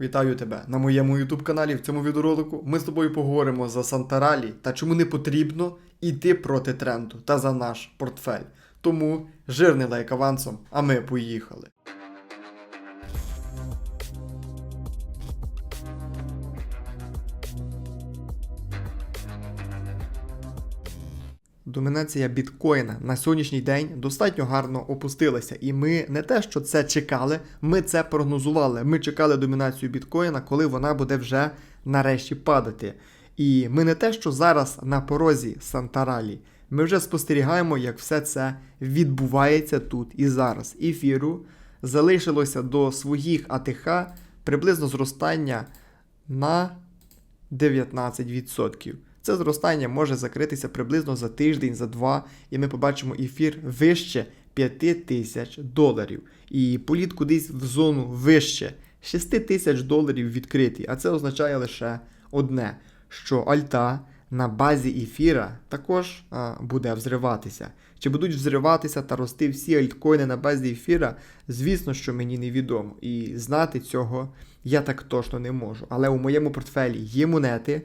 Вітаю тебе на моєму YouTube каналі. В цьому відеоролику ми з тобою поговоримо за Сантаралі та чому не потрібно йти проти тренду та за наш портфель. Тому жирний лайк авансом, а ми поїхали. Домінація біткоїна на сьогоднішній день достатньо гарно опустилася, і ми не те, що це чекали, ми це прогнозували. Ми чекали домінацію біткоїна, коли вона буде вже нарешті падати. І ми не те, що зараз на порозі Сантаралі. Ми вже спостерігаємо, як все це відбувається тут і зараз. Ефіру залишилося до своїх АТХ приблизно зростання на 19%. Це зростання може закритися приблизно за тиждень, за два, і ми побачимо ефір вище 5 тисяч доларів. І політ кудись в зону вище 6 тисяч доларів відкритий. А це означає лише одне: що альта на базі ефіра також а, буде взриватися. Чи будуть взриватися та рости всі альткоїни на базі ефіра? Звісно, що мені невідомо. І знати цього я так точно не можу. Але у моєму портфелі є монети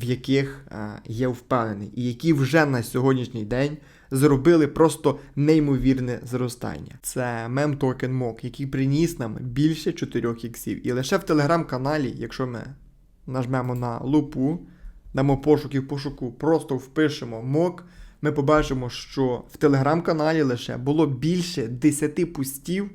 в яких е, є впевнений, і які вже на сьогоднішній день зробили просто неймовірне зростання. Це мем токен МОК, який приніс нам більше 4 іксів. І лише в телеграм-каналі, якщо ми нажмемо на лупу, дамо пошук і в пошуку, просто впишемо МОК, ми побачимо, що в телеграм-каналі лише було більше 10 пустів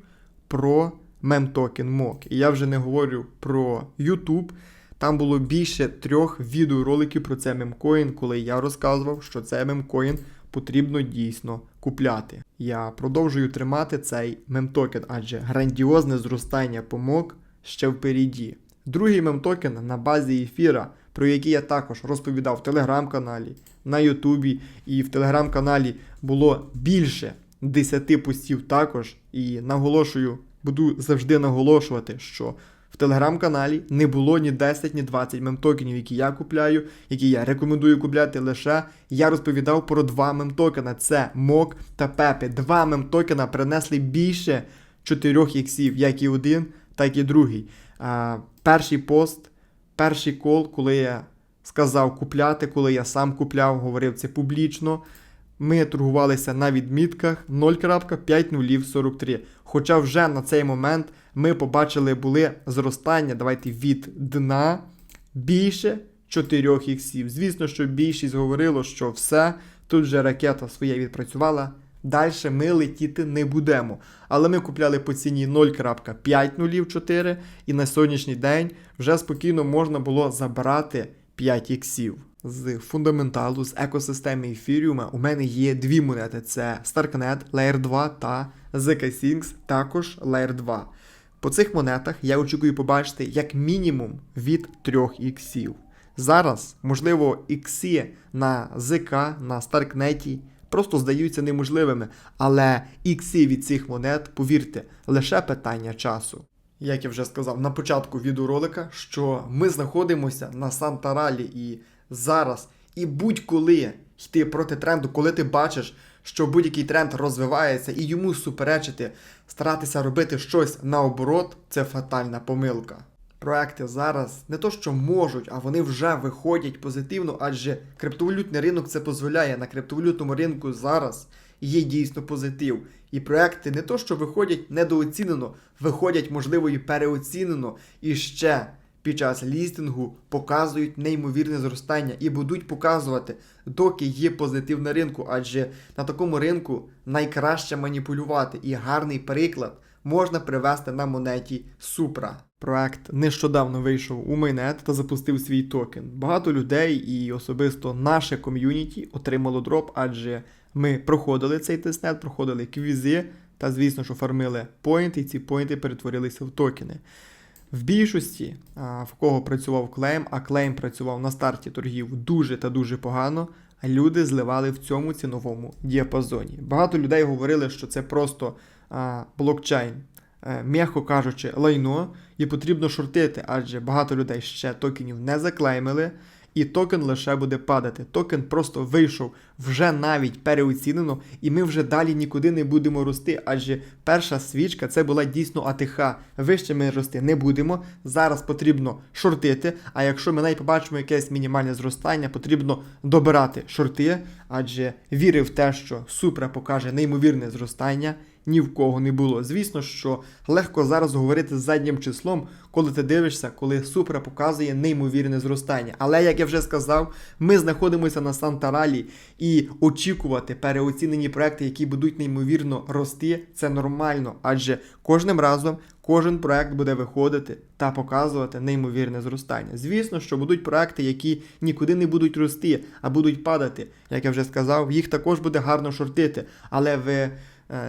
про мем токен МОК. І я вже не говорю про YouTube. Там було більше трьох відеороликів про це мемкоін, коли я розказував, що цей мемкоін потрібно дійсно купляти. Я продовжую тримати цей мемтокен, адже грандіозне зростання помок ще впереді. Другий мемтокен на базі ефіра, про який я також розповідав в телеграм-каналі, на Ютубі, і в телеграм-каналі було більше 10 постів також. І наголошую, буду завжди наголошувати, що в телеграм-каналі не було ні 10, ні 20 мемтокенів, які я купляю, які я рекомендую купляти лише. Я розповідав про два мемтокена: це МОК та Пепе. Два мемтокена принесли більше 4 іксів, як і один, так і другий. А, перший пост, перший кол, коли я сказав купляти, коли я сам купляв, говорив це публічно. Ми торгувалися на відмітках 0.5043. Хоча вже на цей момент ми побачили були зростання, давайте від дна більше 4 іксів. Звісно, що більшість говорило, що все, тут вже ракета своє відпрацювала. Далі ми летіти не будемо. Але ми купляли по ціні 0.504 і на сьогоднішній день вже спокійно можна було забирати 5 іксів. З фундаменталу, з екосистеми ефіріума у мене є дві монети: це Starknet Layer 2 та ZK-Sinks, також Layer 2. По цих монетах я очікую побачити як мінімум від 3 іксів. Зараз, можливо, ікси на ЗК, на Старкнеті просто здаються неможливими, але ікси від цих монет, повірте, лише питання часу. Як я вже сказав на початку відеоролика, що ми знаходимося на Сантаралі і зараз, і будь-коли йти проти тренду, коли ти бачиш, що будь-який тренд розвивається і йому суперечити, старатися робити щось наоборот, це фатальна помилка. Проекти зараз не то, що можуть, а вони вже виходять позитивно, адже криптовалютний ринок це дозволяє. На криптовалютному ринку зараз є дійсно позитив. І проекти не то, що виходять недооцінено, виходять, можливо, і переоцінено. І ще під час лістингу показують неймовірне зростання і будуть показувати, доки є позитив на ринку, адже на такому ринку найкраще маніпулювати. І гарний приклад можна привести на монеті Supra. Проект нещодавно вийшов у майнет та запустив свій токен. Багато людей і особисто наше ком'юніті отримало дроп, адже ми проходили цей тестнет, проходили квізи та, звісно, що фармили поінти, і ці поінти перетворилися в токени. В більшості, в кого працював клейм, а клейм працював на старті торгів дуже та дуже погано, люди зливали в цьому ціновому діапазоні. Багато людей говорили, що це просто блокчейн, е, м'яко кажучи, лайно, і потрібно шортити, адже багато людей ще токенів не заклеймили, і токен лише буде падати. Токен просто вийшов вже навіть переоцінено, і ми вже далі нікуди не будемо рости. Адже перша свічка це була дійсно АТХ. Вище ми рости не будемо. Зараз потрібно шортити. А якщо ми навіть побачимо якесь мінімальне зростання, потрібно добирати шорти, адже вірив в те, що Супра покаже неймовірне зростання. Ні в кого не було. Звісно, що легко зараз говорити з заднім числом, коли ти дивишся, коли Супра показує неймовірне зростання. Але як я вже сказав, ми знаходимося на Сантаралі і очікувати переоцінені проекти, які будуть неймовірно рости, це нормально, адже кожним разом кожен проект буде виходити та показувати неймовірне зростання. Звісно, що будуть проекти, які нікуди не будуть рости, а будуть падати. Як я вже сказав, їх також буде гарно шортити, але ви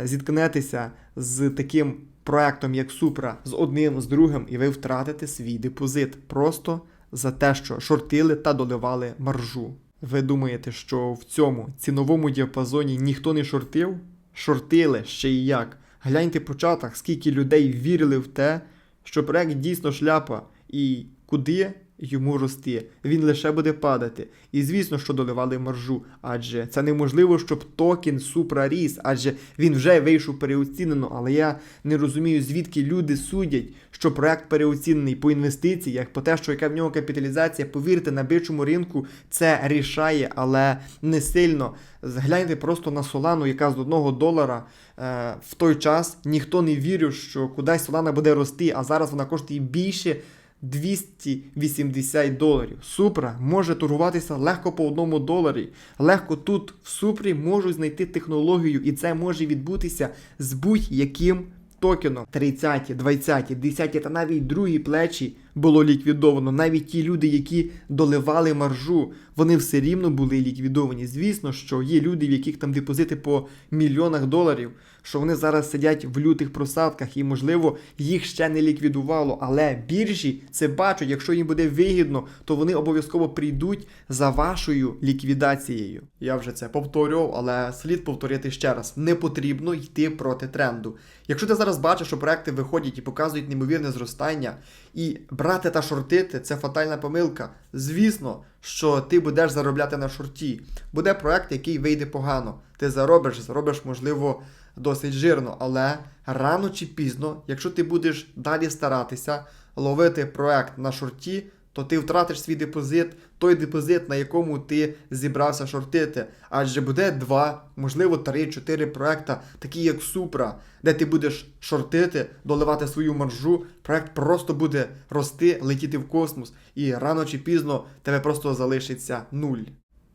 зіткнетеся з таким проектом, як Супра, з одним, з другим, і ви втратите свій депозит просто за те, що шортили та доливали маржу. Ви думаєте, що в цьому ціновому діапазоні ніхто не шортив? Шортили ще й як. Гляньте по чатах, скільки людей вірили в те, що проект дійсно шляпа, і куди йому рости. Він лише буде падати. І звісно, що доливали маржу, адже це неможливо, щоб токен Супра ріс, адже він вже вийшов переоцінено. Але я не розумію, звідки люди судять, що проект переоцінений по інвестиціях, по те, що яка в нього капіталізація, повірте, на бичому ринку це рішає, але не сильно. Згляньте просто на Солану, яка з одного долара е, в той час ніхто не вірив, що кудись Солана буде рости, а зараз вона коштує більше 280 доларів. Супра може торгуватися легко по одному доларі. Легко тут в Супрі можуть знайти технологію, і це може відбутися з будь-яким токеном. 30, 20, 10 та навіть другі плечі було ліквідовано. Навіть ті люди, які доливали маржу, вони все рівно були ліквідовані. Звісно, що є люди, в яких там депозити по мільйонах доларів, що вони зараз сидять в лютих просадках, і, можливо, їх ще не ліквідувало. Але біржі це бачать, якщо їм буде вигідно, то вони обов'язково прийдуть за вашою ліквідацією. Я вже це повторював, але слід повторити ще раз: не потрібно йти проти тренду. Якщо ти зараз бачиш, що проекти виходять і показують неймовірне зростання, і брати та шортити це фатальна помилка. Звісно, що ти будеш заробляти на шорті. Буде проект, який вийде погано. Ти заробиш, заробиш, можливо, досить жирно, але рано чи пізно, якщо ти будеш далі старатися ловити проект на шорті, то ти втратиш свій депозит, той депозит, на якому ти зібрався шортити. Адже буде два, можливо, три-чотири проекта, такі як Супра, де ти будеш шортити, доливати свою маржу. Проект просто буде рости, летіти в космос, і рано чи пізно тебе просто залишиться нуль.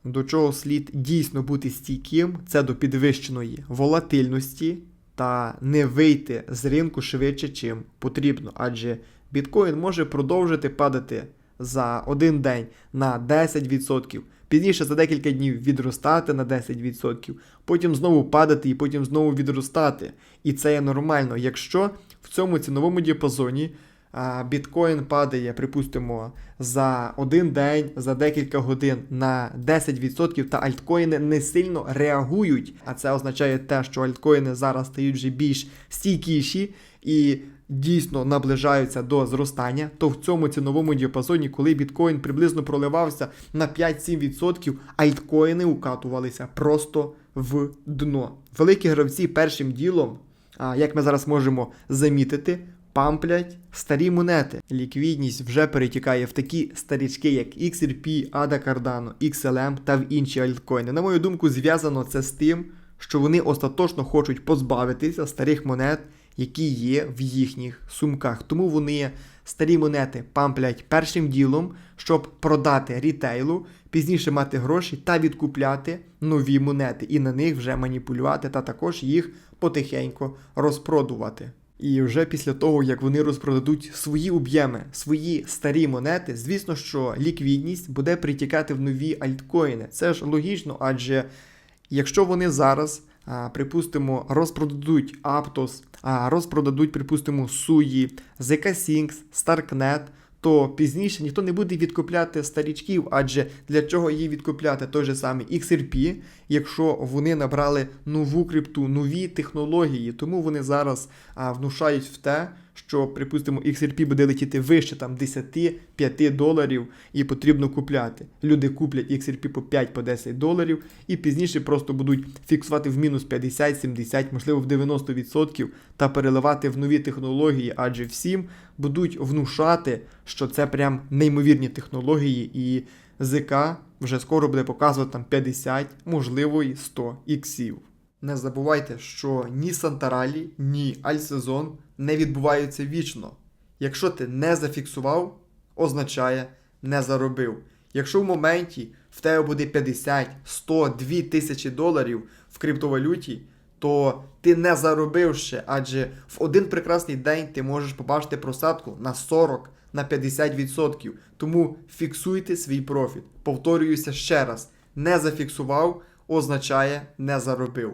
До чого слід дійсно бути стійким, це до підвищеної волатильності та не вийти з ринку швидше, чим потрібно, адже біткоін може продовжити падати за один день на 10%, пізніше за декілька днів відростати на 10%, потім знову падати і потім знову відростати. І це є нормально, якщо в цьому ціновому діапазоні біткоін падає, припустимо, за один день, за декілька годин на 10%, та альткоїни не сильно реагують. А це означає те, що альткоїни зараз стають вже більш стійкіші і дійсно наближаються до зростання, то в цьому ціновому діапазоні, коли біткоін приблизно проливався на 5-7%, альткоїни укатувалися просто в дно. Великі гравці першим ділом, а, як ми зараз можемо замітити, памплять старі монети. Ліквідність вже перетікає в такі старічки, як XRP, ADA Cardano, XLM та в інші альткоїни. На мою думку, зв'язано це з тим, що вони остаточно хочуть позбавитися старих монет, які є в їхніх сумках. Тому вони старі монети памплять першим ділом, щоб продати рітейлу, пізніше мати гроші та відкупляти нові монети і на них вже маніпулювати, та також їх потихеньку розпродувати. І вже після того, як вони розпродадуть свої об'єми, свої старі монети, звісно, що ліквідність буде притікати в нові альткоїни. Це ж логічно, адже якщо вони зараз, припустимо, розпродадуть Aptos, розпродадуть, припустимо, Суї, ZK-Sinks, Starknet, то пізніше ніхто не буде відкупляти старічків, адже для чого її відкупляти? Той же самий XRP, якщо вони набрали нову крипту, нові технології, тому вони зараз внушають в те, що, припустимо, XRP буде летіти вище там 10-5 доларів і потрібно купляти. Люди куплять XRP по 5-10 доларів і пізніше просто будуть фіксувати в мінус 50-70, можливо, в 90% та переливати в нові технології, адже всім будуть внушати, що це прям неймовірні технології, і ЗК вже скоро буде показувати там 50, можливо, і 100 іксів. Не забувайте, що ні Сантаралі, ні Альсезон не відбуваються вічно. Якщо ти не зафіксував, означає не заробив. Якщо в моменті в тебе буде 50, 100, 2 тисячі доларів в криптовалюті, то ти не заробив ще, адже в один прекрасний день ти можеш побачити просадку на 40, на 50%. Тому фіксуйте свій профіт. Повторююся ще раз: не зафіксував означає не заробив.